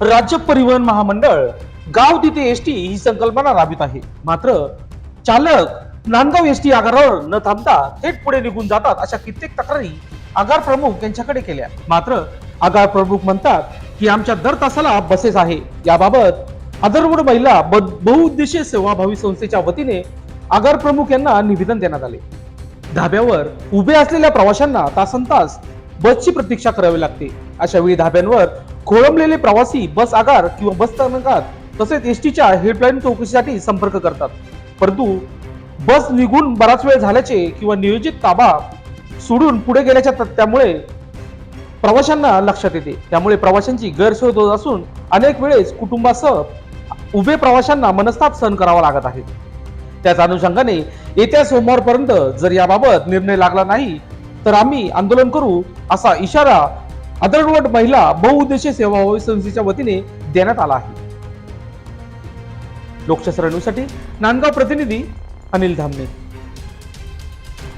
राज्य परिवहन महामंडळ गाव तिथे एसटी ही संकल्पना राबवित आहे. मात्र चालक नांदगाव एसटी आगारावर न थांबता थेट पुढे निघून जातात अशा कित्येक तक्रारी आगार प्रमुख यांच्याकडे केल्या. मात्र आगार प्रमुख म्हणतात की आमच्या दर तासाला बसेस आहे. याबाबत अदरवड महिला ब- बहुउद्देशीय सेवाभावी संस्थेच्या वतीने आगार प्रमुख यांना निवेदन देण्यात आले. धाब्यावर उभे असलेल्या प्रवाशांना तासन तास बसची प्रतीक्षा करावी लागते. अशा वेळी धाब्यांवर खोळंबलेले प्रवासी बस आगार किंवा बस स्थानकात तसेच एसटीच्या हेल्पलाईन चौकशीसाठी संपर्क करतात. परंतु बस निघून बराच वेळ झाल्याचे किंवा नियोजित ताबा सोडून पुढे गेल्याच्या त्यामुळे प्रवाशांना लक्षात येते. त्यामुळे प्रवाशांची गैरसोय होत असून अनेक वेळेस कुटुंबासह उभे प्रवाशांना मनस्ताप सहन करावा लागत आहे. त्याच अनुषंगाने येत्या सोमवारपर्यंत जर याबाबत निर्णय लागला नाही तर आम्ही आंदोलन करू असा इशारा अदरवट महिला बहुउद्देशीय सेवाभावी संस्थेच्या वतीने देण्यात आला आहे. लोकशास्त्र न्यूजसाठी नांदगाव प्रतिनिधी अनिल धामणे.